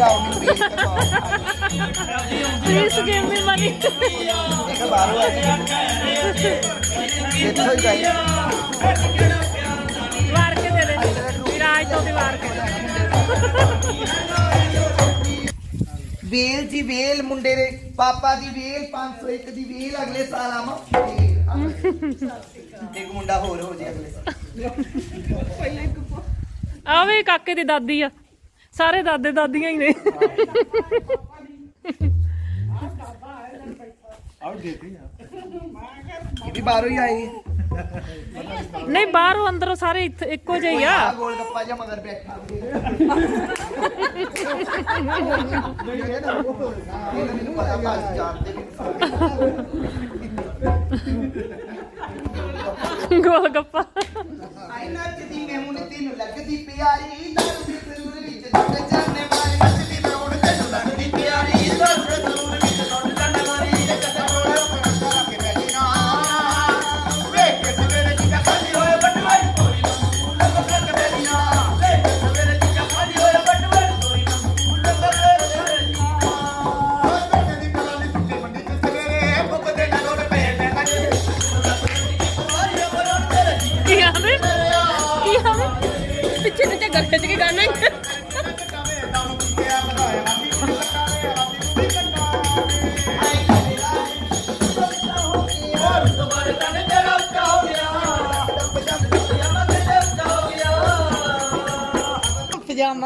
Please ਦੀ ਵੇਲ ਜੀ ਵੇਲ ਮੁੰਡੇ ਦੇ। ਪਾਪਾ ਦੀ ਵੇਲ 501 ਦੀ ਵੇਲ ਅਗਲੇ ਸਾਲ ਆਵਾ। ਇੱਕ ਮੁੰਡਾ ਹੋਰ ਹੋ ਜੇ ਅਗਲੇ ਸਾਲ। ਆਵੇ ਕਾਕੇ ਦੀ ਦਾਦੀ ਆ। ਸਾਰੇ ਦਾਦੇ ਦਾਦੀਆਂ ਹੀ ਨੇ। ਨਹੀਂ ਬਾਹਰੋਂ ਅੰਦਰੋਂ ਸਾਰੇ ਇੱਕੋ ਜਿਹੇ ਹੀ ਆ। ਗੋਲ ਗੱਪਾ ਜਾਂ ਮਗਰ ਬੈਠਾ। ਨਹੀਂ ਇਹ ਤਾਂ ਤੈਨੂੰ ਲੱਗਦੀ ਪਿਆਰੀ। ਦੱਸ Thank you.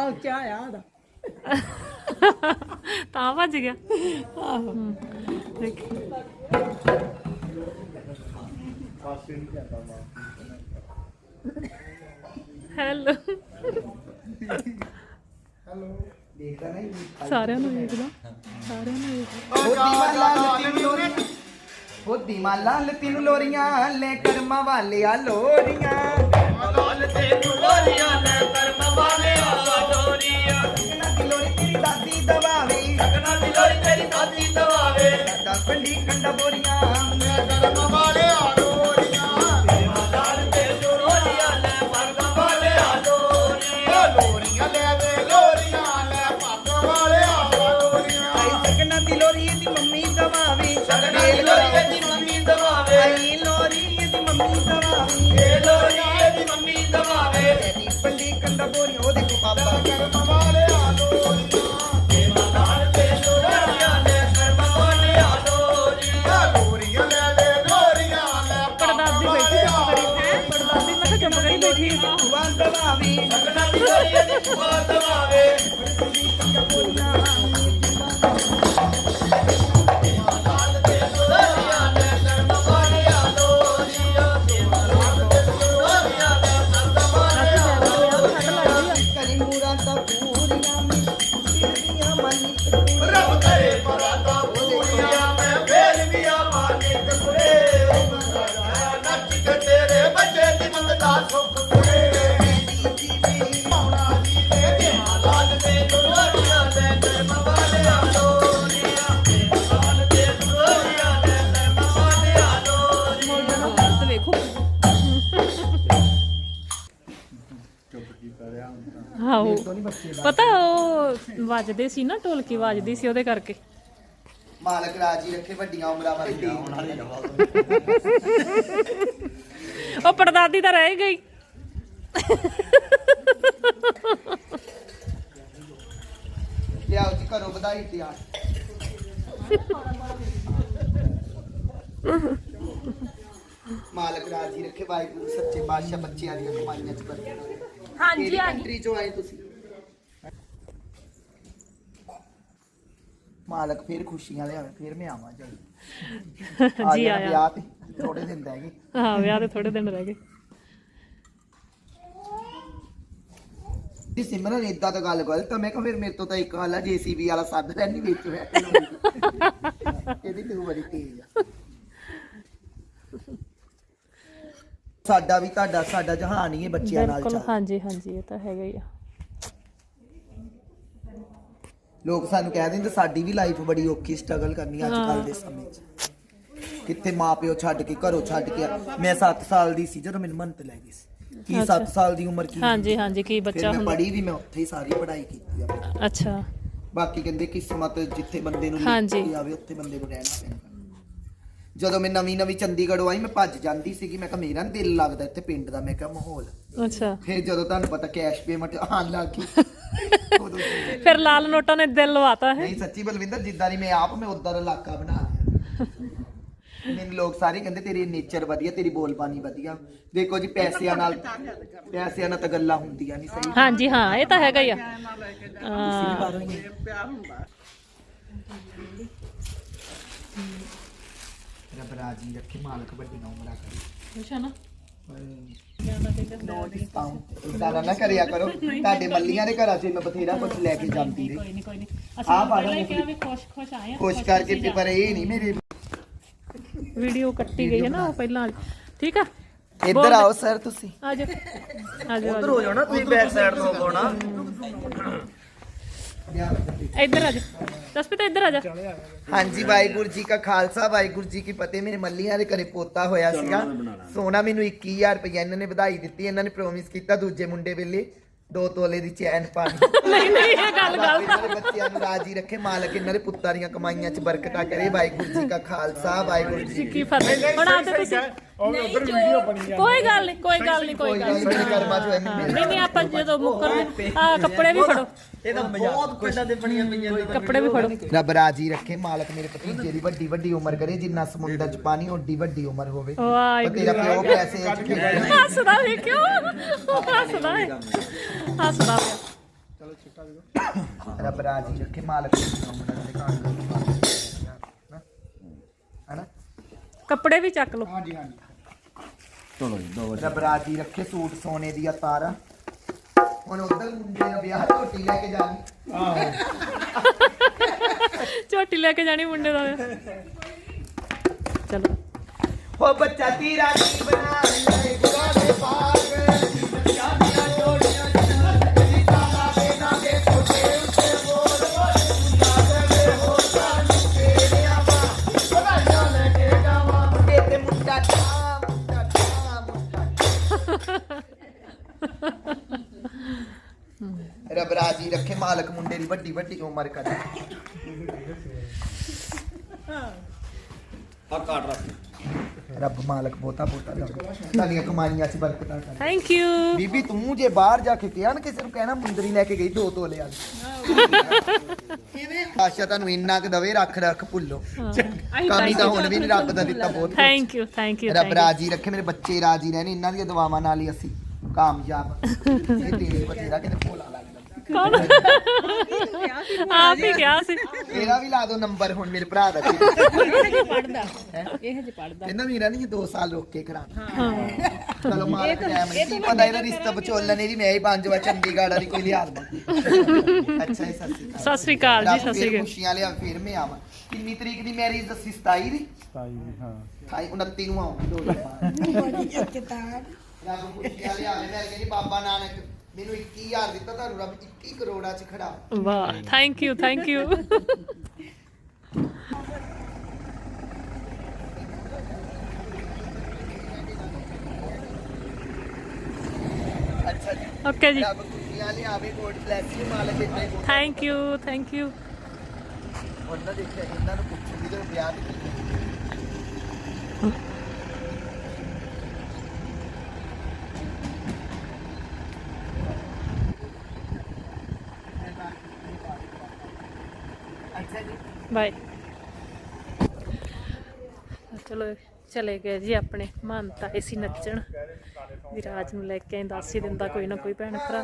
ਉੱਚਾ ਆਇਆ ਉਹਦਾ ਤਾਂ ਭੱਜ ਗਿਆ। ਆਹੋ। ਦੇਖੀ। ਹੈਲੋ। ਦੇਖਦਾ ਨਹੀਂ ਸਾਰਿਆਂ ਨੂੰ ਵੇਖ ਲਾ। ਸਾਰਿਆਂ ਨੂੰ ਵੇਖ ਹੋਦੀ ਮਾਲਾ ਲਤੀ ਨੂੰ ਲੋਰੀਆਂ ਲੈ ਕਰਮਾਂ ਵਾਲਿਆ ਲੋਰੀਆਂ। ਇਹ ਲੋਰੀ ਇਹਦੀ ਮੰਮੀ ਦਵਾਵੇ। ਤੇਰੀ ਪੰਡੀ ਕੰਡਾ ਬੋਰੀਆਂ ਉਹ ਦੇਖੋ ਬਾਬਾ ਲਾਲ ਤੇ ਚੁੱਪ ਕਰੀ ਬੈਠੀ ਦਵਾਵੇ ਕਨਾ ਦੀ ਲੋਰੀ ਇਹਦੀ ਭੂਆ ਦਵਾਵੇ ਲਾਲ ਤੇ ਲੋਰੀਆਂ ਵੱਜਦੇ ਸੀ ਨਾ ਢੋਲਕੀ ਵੱਜਦੀ ਸੀ ਉਹਦੇ ਕਰਕੇ। ਮਾਲਕ ਰਾਜੀ ਰੱਖੇ ਵੱਡੀਆਂ ਉਮਰਾਂ ਵਾਲੀ ਉਹ ਪੜਦਾਦੀ ਤਾਂ ਰਹਿ ਗਈ। ਲਿਆਓ ਜੀ ਘਰੋਂ ਵਧਾਈ ਤਿਆਰ ਮਾਲਕ ਰਾਜੀ ਰੱਖੇ ਵਾਹਿਗੁਰੂ ਸੱਚੇ ਪਾਤਸ਼ਾਹ ਬੱਚਿਆਂ ਦੀਆਂ ਕਮਾਈਆਂ ਚ ਬਰਕਤ ਹਾਂਜੀ ਕਿਹੜੀ ਕੰਟਰੀ ਚੋਂ ਆਏ ਤੁਸੀਂ? ਮਾਲਕ ਫਿਰ ਖੁਸ਼ੀਆਂ ਲਿਆਵੇ ਫਿਰ ਮੈਂ ਆਵਾਂ ਜੀ ਜੀ ਆਇਆ। ਵਿਆਹ ਤੇ ਥੋੜੇ ਦਿਨ ਰਹਿ ਗਏ। ਹਾਂ ਵਿਆਹ ਦੇ ਥੋੜੇ ਦਿਨ ਰਹਿ ਗਏ। ਜੀ ਸਿਮਰਨ ਇਦਾਂ ਤਾਂ ਗੱਲ ਗਲਤ ਆ। ਮੈਂ ਕਿਹਾ ਫਿਰ ਮੇਰੇ ਤੋਂ ਤਾਂ ਇੱਕ ਹਾਲ ਆ ਜੀਸੀਬੀ ਵਾਲਾ ਸੱਦ ਲੈਣੀ ਵਿੱਚ ਹੋਇਆ ਇਹਦੀ ਤੇ ਬੜੀ ਤੇਜ਼ ਆ। ਸਾਡਾ ਵੀ ਤੁਹਾਡਾ ਸਾਡਾ ਜਹਾਨ ਹੀ ਹੈ ਬੱਚਿਆਂ ਨਾਲ ਚੱਲ। ਹਾਂਜੀ ਹਾਂਜੀ ਇਹ ਤਾਂ ਹੈਗਾ ਹੀ ਆ। ਲੋਕ ਸਾਨੂੰ ਕਹਿ ਦਿੰਦੇ ਸਾਡੀ ਵੀ ਲਾਈਫ ਬੜੀ ਔਖੀ ਸਟਰਗਲ ਕਰਨੀ ਅੱਜ ਕੱਲ ਦੇ ਸਮੇਂ 'ਚ। ਕਿੱਥੇ ਮਾਪਿਓ ਛੱਡ ਕੇ ਘਰੋਂ ਛੱਡ ਕੇ ਮੈਂ 7 ਸਾਲ ਦੀ ਸੀ ਜਦੋਂ ਮੈਨੂੰ ਮੰਤ ਲੈ ਗਈ ਸੀ। ਕੀ 7 ਸਾਲ ਦੀ ਉਮਰ ਕੀ ਹਾਂਜੀ ਹਾਂਜੀ ਕੀ ਬੱਚਾ ਹੁੰਦਾ? ਪੜ੍ਹੀ ਵੀ ਮੈਂ ਉੱਥੇ ਹੀ ਸਾਰੀ ਪੜ੍ਹਾਈ ਕੀਤੀ ਆ। ਅੱਛਾ। ਬਾਕੀ ਕਹਿੰਦੇ ਕਿਸਮਤ ਜਿੱਥੇ ਬੰਦੇ ਨੂੰ। ਲਿਖੀ ਆਵੇ ਉੱਥੇ ਬੰਦੇ ਨੂੰ ਰਹਿਣਾ ਪੈਂਦਾ ਜਦੋਂ ਮੈਂ ਨਵੀਂ ਨਵੀਂ ਚੰਡੀਗੜ੍ਹ ਆਈ ਮੈਂ ਭੱਜ ਜਾਂਦੀ ਸੀਗੀ। ਮੈਂ ਕਿਹਾ ਮੇਰਾ ਦਿਲ ਲੱਗਦਾ ਇੱਥੇ ਪਿੰਡ ਦਾ ਮੈਂ ਕਿਹਾ ਮਾਹੌਲ। ਅੱਛਾ। ਫਿਰ ਜਦੋਂ ਤੁਹਾਨੂੰ ਪਤਾ ਕੈਸ਼ ਪੇਮੈਂਟ ਆਉਣ ਲੱਗ ਫਿਰ ਲਾਲ ਨੋਟਾਂ ਨੇ ਦਿਲ ਲਵਾਤਾ ਹੈ। ਨਹੀਂ ਸੱਚੀ ਬਲਵਿੰਦਰ ਜਿੱਦਾਂ ਦੀ ਮੈਂ ਆਪ ਮੈਂ ਉਦਾਂ ਦਾ ਇਲਾਕਾ ਬਣਾ ਲਿਆ। ਮੈਨੂੰ ਲੋਕ ਸਾਰੇ ਕਹਿੰਦੇ ਤੇਰੀ ਨੇਚਰ ਵਧੀਆ ਤੇਰੀ ਬੋਲਬਾਣੀ ਵਧੀਆ। ਦੇਖੋ ਜੀ ਪੈਸਿਆਂ ਨਾਲ ਪੈਸਿਆਂ ਨਾਲ ਤਾਂ ਗੱਲਾਂ ਹੁੰਦੀਆਂ ਨਹੀਂ ਸਹੀ। ਹਾਂਜੀ ਹਾਂ ਇਹ ਤਾਂ ਹੈਗਾ ਹੀ ਆ। ਹਾਂ, ਬਾਹਰੋਂ ਹੀ ਆ। ਰੱਬ ਰਾਜੀ ਰੱਖੇ ਮਾਲਕ ਵੱਡੀ ਨਾ ਉਮਰਾਂ ਕਰੇ ਖੁਸ਼ ਆ ਨਾ ਇਦਾਂ ਨਾ ਕਰਿਆ ਕਰੋ। ਤੁਹਾਡੇ ਮੱਲੀਆਂ ਦੇ ਘਰਾਂ 'ਚ ਮੈਂ ਬਥੇਰਾ ਕੁਝ ਲੈ ਕੇ ਜਾਂਦੀ ਰਹੀ। ਕੋਈ ਨਹੀਂ ਕੋਈ ਨਹੀਂ। ਆਹ ਅਸੀਂ ਪਾ ਪਹਿਲਾਂ ਹੀ ਲਓ। ਕਿਹਾ ਵੀ ਖੁਸ਼ ਖੁਸ਼ ਆਏ ਆ ਕੋਸ਼ਿਸ਼ ਕਰਕੇ ਵੀ ਪਰ ਇਹ ਨਹੀਂ ਮੇਰੇ ਵੀਡੀਓ ਕੱਟੀ ਗਈ ਹੈ ਨਾ ਉਹ ਪਹਿਲਾਂ ਵਾਲੀ। ਠੀਕ ਆ? ਇੱਧਰ ਆਓ ਸਰ ਤੁਸੀਂ। ਆ ਜਾ ਆ ਜਾ ਉਧਰ ਹੋ ਨਾ ਤੁਸੀਂ ਬੈਕ ਸਾਈਡ ਤੋਂ ਹੋਣਾ ਇੱਧਰ ਆ ਜਾ। ਜਸਪੀਤ ਇੱਧਰ ਆ ਜਾ। ਹਾਂਜੀ ਵਾਹਿਗੁਰੂ ਜੀ ਕਾ ਖਾਲਸਾ ਵਾਹਿਗੁਰੂ ਜੀ ਕੀ ਫਤਿਹ। ਮੇਰੇ ਮੱਲੀਆਂ ਦੇ ਘਰੇ ਪੋਤਾ ਹੋਇਆ ਸੀਗਾ। ਸੋਨਾ ਮੈਨੂੰ 21000 ਰੁਪਏ ਇਹਨਾਂ ਨੇ ਵਧਾਈ ਦਿੱਤੀ। ਇਹਨਾਂ ਨੇ ਪ੍ਰੋਮਿਸ ਕੀਤਾ ਦੂਜੇ ਮੁੰਡੇ ਵੇਲੇ ਦੋ ਤੋਲੇ ਦੀ ਚੈਨ ਪਾਣੀ। ਨਹੀਂ ਨਹੀਂ ਇਹ ਗੱਲ ਰੱਬ ਗੱਲ ਇਹਨਾਂ ਦੇ ਬੱਚਿਆਂ ਨੂੰ ਰਾਜੀ ਰੱਖੇ। ਮਾਲਕ ਇਹਨਾਂ ਦੇ ਪੁੱਤਾਂ ਦੀਆਂ ਕਮਾਈਆਂ 'ਚ ਬਰਕਤਾਂ ਕਰੇ। ਵਾਹਿਗੁਰੂ ਜੀ ਕਾ ਖਾਲਸਾ ਵਾਹਿਗੁਰੂ ਜੀ ਕੀ ਕੀ ਫਤਿਹ। ਹੁਣ ਆ ਤੇ ਤੁਸੀਂ। ਕੋਈ ਗੱਲ ਨਹੀਂ ਕੋਈ ਗੱਲ ਨਹੀਂ ਕੋਈ ਗੱਲ ਗੱਲ ਨੀ, ਮੇਰੇ ਕਰਮਾਂ 'ਚ ਐਵੇਂ ਨਹੀਂ ਨਹੀਂ ਆਪਾਂ ਜਦੋਂ ਮੁੱਕਰ ਆ ਕੱਪੜੇ ਵੀ ਫੜੋ। ਇਹ ਤਾਂ ਬਹੁਤ ਕੁਛਾਂ ਦੇ ਬਣੀਆਂ ਪਈਆਂ ਨੇ ਕੱਪੜੇ ਵੀ ਫੜੋ। ਰੱਬ ਰਾਜੀ ਰੱਖੇ ਮਾਲਕ ਮੇਰੇ ਭਤੀਜੇ ਦੀ ਵੱਡੀ ਵੱਡੀ ਉਮਰ ਕਰੇ ਜਿੰਨਾ ਸਮੁੰਦਰ 'ਚ ਪਾਣੀ ਓਡੀ ਵੱਡੀ ਉਮਰ ਹੋਵੇ। ਉਹ ਤੇਰਾ ਪਿਓ ਪੈਸੇ 'ਚ ਹੱਸਦਾ ਵੀ ਕਿਉਂ? ਉਹ ਹੱਸਦਾ ਹੈ ਹੱਸਦਾ ਪਿਆ ਰੱਬ ਰਾਜੀ ਰੱਖੇ ਮਾਲਕ ਮੁੰਡਾ ਦੇ ਕਾਂਡ ਹਨਾ? ਕੱਪੜੇ ਵੀ ਚੱਕ ਲਓ। ਚਲੋ ਜੀ ਦੋ ਰੱਬ ਰਾਜੀ ਰੱਖੇ ਸੂਟ ਸੋਨੇ ਦੀਆਂ ਤਾਰਾਂ ਹੁਣ ਉਧਰ ਮੁੰਡੇ ਦਾ ਵਿਆਹ ਝੋਟੀ ਲੈ ਕੇ ਜਾਣੀ। ਝੋਟੀ ਲੈ ਕੇ ਜਾਣੀ ਮੁੰਡੇ ਦਾ ਚਲੋ। ਹੋ ਬੱਚਾ ਤੀਰਾ ਕੀ ਬਣਾ ਲੈ ਰਾਜੀ ਰੱਖੇ ਮਾਲਕ ਮੁੰਡੇ ਦੀ ਵੱਡੀ ਵੱਡੀ ਉਮਰ ਕਰੇ। ਆ ਕਾਟ ਰੱਖ। ਰੱਬ ਮਾਲਕ ਬੋਤਾ ਬੋਤਾ ਤੁਹਾਡੀਆਂ ਕਮਾਈਆਂ 'ਚ ਬਰਕਤਾਂ ਕਰੇ। ਥੈਂਕ ਯੂ ਬੀਬੀ ਤੂੰ ਜੇ ਬਾਹਰ ਜਾ ਕੇ ਕਿਹਾ ਨਾ ਕਿਸੇ ਨੂੰ ਕਹਿਣਾ ਮੁੰਦਰੀ ਲੈ ਕੇ ਗਈ ਦੋ ਤੋਲੇ ਆ ਆਸ਼ਾ ਤੁਹਾਨੂੰ ਇੰਨਾ ਕੁ ਦਵੇ ਰੱਖ ਰੱਖ ਭੁੱਲੋ। ਕਾਮੀ ਤਾਂ ਹੁਣ ਵੀ ਨਹੀਂ ਰੱਬ ਦਾ ਦਿੱਤਾ ਬਹੁਤ ਕੁਛ। ਥੈਂਕ ਯੂ ਥੈਂਕ ਯੂ ਰੱਬ ਰਾਜੀ ਰੱਖੇ ਮੇਰੇ ਬੱਚੇ ਰਾਜੀ ਰਹਿਣ ਇਹਨਾਂ ਦੀਆਂ ਦੁਆਵਾਂ ਨਾਲ ਹੀ ਅਸੀਂ ਕਾਮਯਾਬ। ਇਹ ਤੇਰੇ ਬਥੇਰਾ ਕਿਤੇ ਭੋਲਾ ਕੌਣ? ਆਪ ਹੀ ਕਿਹਾ ਸੀ ਇਹਦਾ ਵੀ ਲਾ ਦੋ ਨੰਬਰ ਹੁਣ ਮੇਰੇ ਭਰਾ ਦਾ ਪੜਦਾ ਇਹ ਹਜੇ ਪੜਦਾ ਕਹਿੰਦਾ ਮੇਰਾ ਨਹੀਂ 2 ਸਾਲ ਰੋਕ ਕੇ ਕਰਾ ਚਲੋ ਮਾਲਕ ਟਾਈਮ ਨਹੀਂ ਪਤਾ ਇਹਦਾ ਰਿਸ਼ਤਾ ਵਿਚੋਲਣ ਇਹਦੀ ਮੈਂ ਹੀ ਪੰਜ ਵਾਰ ਚੰਡੀਗੜ੍ਹ ਵਾਲੀ ਕੋਈ ਲਿਆਦ ਮੰਗੀ ਅੱਛਾ ਜੀ ਸਤਿ ਸ਼੍ਰੀ ਅਕਾਲ। ਸਤਿ ਸ੍ਰੀ ਅਕਾਲ ਜੀ ਸਤਿ ਸ੍ਰੀ ਅਕਾਲ। ਖੁਸ਼ੀਆਂ ਲਿਆ ਫਿਰ ਮੈਂ ਆਵਾਂ। ਕਿੰਨੀ ਤਰੀਕ ਦੀ ਮੈਰਿਜ ਦੱਸੀ? 27 ਦੀ? 27 ਦੀ ਹਾਂ। 29 ਨੂੰ ਆਉਂਗੀ। ਦੋ ਦਿਨ ਬਾਅਦ ਰੱਬ ਖੁਸ਼ੀਆਂ ਲਿਆ ਮੈਂ ਕਹਿੰਦੀ ਬਾਬਾ ਨਾਨਕ ਮੈਨੂੰ 21000 ਦਿੱਤਾ ਤੁਹਾਨੂੰ ਰੱਬ 21 ਕਰੋੜਾਂ ਚ ਖੜਾ। ਵਾਹ ਥੈਂਕ ਯੂ ਥੈਂਕ ਯੂ ਅੱਛਾ ਜੀ। ਓਕੇ ਜੀ ਰੱਬ ਖੁਸ਼ੀਆਂ ਲਿਆਵੇ ਗੋਡ ਬlesਸ ਯੂ ਮਾਲਕ ਇੱਥੇ ਥੈਂਕ ਯੂ ਥੈਂਕ ਯੂ ਉਹਨਾਂ ਦੇਖਿਆ ਇਹਨਾਂ ਨੂੰ ਪੁੱਛੂਗੀ ਤੇ ਵਿਆਹ ਦੀ ਅੱਛਾ ਜੀ ਬਾਏ ਚਲੋ, ਚਲੇ ਗਏ ਜੀ ਆਪਣੇ ਮਾਨਤਾ ਇਸੀ ਨੱਚਣ। ਵਿਰਾਜ ਨੂੰ ਲੈ ਕੇ ਆਏ ਦੱਸ ਹੀ ਦਿੰਦਾ ਕੋਈ ਨਾ ਕੋਈ ਭੈਣ ਭਰਾ।